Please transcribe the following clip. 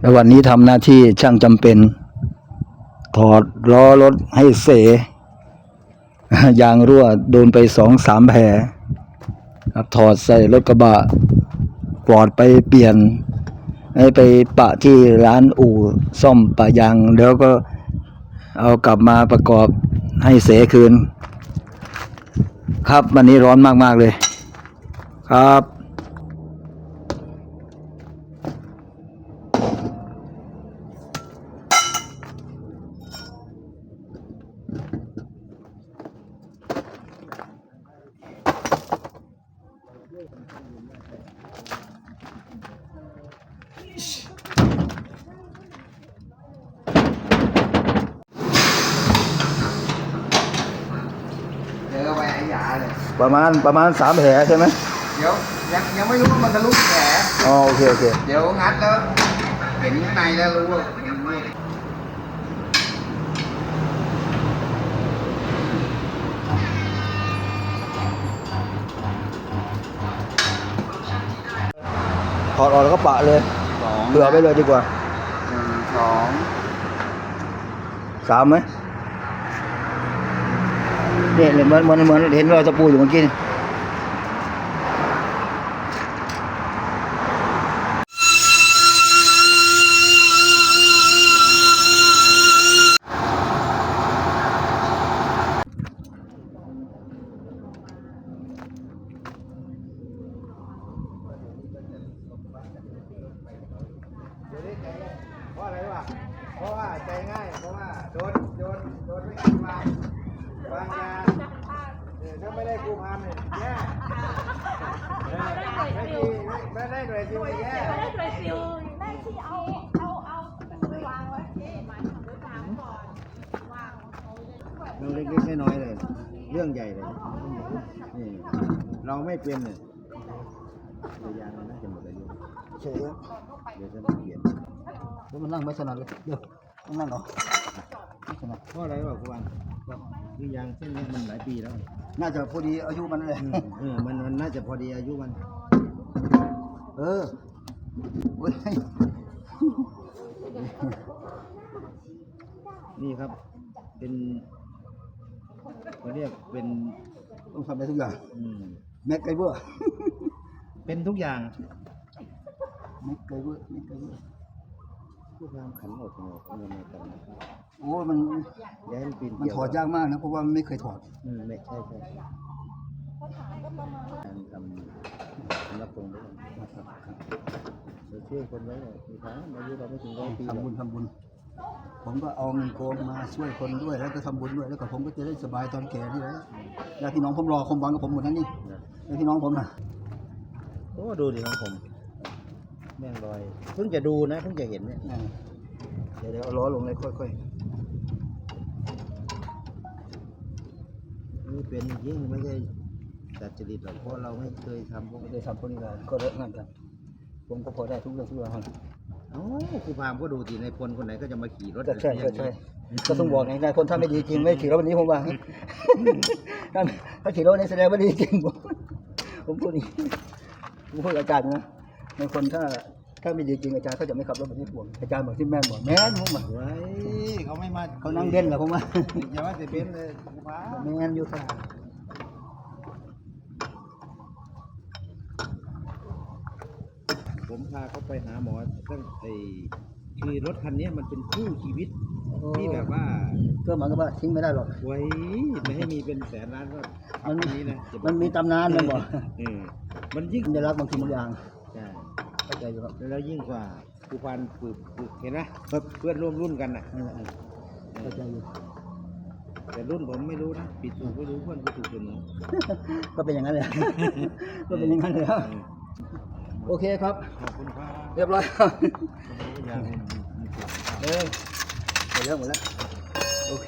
แล้ววันนี้ทำหน้าที่ช่างจำเป็น ถอดล้อรถให้เสยางรั่วโดนไปสองสามแผลครับถอดใส่รถกระบะปลอดไปเปลี่ยน ให้ไปปะที่ร้านอู่ซ่อมปะยางแล้วก็เอากลับมาประกอบให้เสคืน ครับวันนี้ร้อนมาก ๆ เลย ครับ เจอไปไอ้หยาเลย ประมาณประมาณสามแผลใช่ไหมเดี๋ยวยังยังไม่รู้ว่ามันทะลุแผลอ๋อโอเคโอเคเดี๋ยวงัดแล้ว เห็นข้างในแล้วรู้ว่ามันไม่ถอดออกแล้วก็ปะเลย สองเผื่อไปเลยดีกว่าหนึ่งสองสามไหมเนี่ยเนี่ยเหมือนเหมือนเหมือนเห็นรอยตะปูอยู่เมื่อกี้นี่ เพราะอะไรวะเพราะว่าใจง่าย เพราะว่า โดนโดนโดนไม่กี่วางวางยาเออถ้าไม่ได้กูพันเนี่ยแย่เออไม่กี่ไม่ได้หน่วยซิวแย่ไม่ได้หน่วยซิลแม่ที่เอาเอาเอาไปวางไว้ที่หมายถึงวางก่อนวางเขาเลยเรื่องเล็กๆน้อยๆเลย เรื่องใหญ่เลยนี่เราไม่เป็นเลยเดี๋ยวยางมันน่าจะหมดอายุเฉยเดี๋ยวจะต้องเปลี่ยนแล้วมันนั่งไม่ถนัดเลยเดี๋ยวต้องนั่งเหรอ ไม่ถนัดเพราะอะไรวะคุณวันคือยางเส้นนี้มันหลายปีแล้ว น่าจะพอดีอายุมันเลยอืมเออมันมันน่าจะพอดีอายุมัน เออเว้ยนี่ครับ เป็นเขาเรียกเป็นต้องทำได้ทุกอย่างอืมแม็กไกเบอร์เป็นทุกอย่าง แม็กไกเบอร์แม็กไกเบอร์ ผู้พามขันออกมาเอาเงินมากันโอ้ยมันย้ายมันปีนมันเกี่ยวถอดยากมากนะเพราะว่ามันไม่เคยถอด อืมไม่ใช่ใช่การทำสำนักตรงด้วยเราช่วยคนไว้หน่อยมีทางอายุเราไม่ถึงร้อยปีหรอกทำบุญทำบุญ ผมก็เอาเงินโกงมาช่วยคนด้วย แล้วก็ทำบุญด้วย แล้วก็ผมก็จะได้สบายตอนแก่นี่แหละญาติพี่น้องผมรอความหวังกับผมหมดทั้งนี้นะญาติพี่น้องผมนะโอ้ดูดิของผม แม่งลอย เพิ่งจะดูนะเพิ่งจะเห็นเนี่ยนั่นเดี๋ยวเดี๋ยวเอาล้อลงเลยค่อยนี่เป็นยิ่งไม่ใช่ดัดจริตหรอกเพราะเราไม่เคยทำพวกๆไม่ได้ทำพวกนี้เลยก็เลิกงานกัน ผมก็พอได้ทุกเรื่องทุกราวเอ้าครูพามก็ดูสิในพลคนไหนก็จะมาขี่รถก็ใช่แบบก็นี้ใช่ก็ต้องบอกไงนายคนถ้าไม่ดีจริงไม่ขี่รถวันนี้ผมว่าถ้าถ้าขี่รถวันนี้แสดงว่าดีจริงผมผมพูดอย่างนี้ผมพูดกับอาจารย์นะ ในคนถ้าถ้าไม่ดีจริงอาจารย์เขาจะไม่ขับรถแบบนี้ผมอาจารย์บอกที่แม่นบอกแม่นผมบอกไว้เขาไม่มาเขานั่งเด่นเหรอผมว่าอย่าว่าแต่เป็นเลยครูพามแม่นอยู่ค่ะผมพาเขาไปหาหมอตั้งไอ้คือรถคันนี้มันเป็นคู่ชีวิตที่แบบว่าก็เหมือนกับว่าทิ้งไม่ได้หรอกไว้ไม่ให้มีเป็นแสนล้านก็มันทำนี้นะจะบอกมันมีตำนานมันบอกเออมันยิ่งมันจะรักบางทีบางอย่างใช่ เข้าใจอยู่ครับแล้วยิ่งกว่าครูพันฝึกฝึกเห็นไหมเพื่อนร่วมรุ่นกันน่ะนั่นแหละเข้าใจอยู่แต่รุ่นผมไม่รู้นะผิดถูกไม่รู้เพื่อนก็ถูกเสมอก็เป็นอย่างนั้นเลย ก็เป็นอย่างนั้นเลยครับโอเคครับ ขอบคุณครับเรียบร้อยครับอย่างเออหมดแล้วหมดแล้วโอเค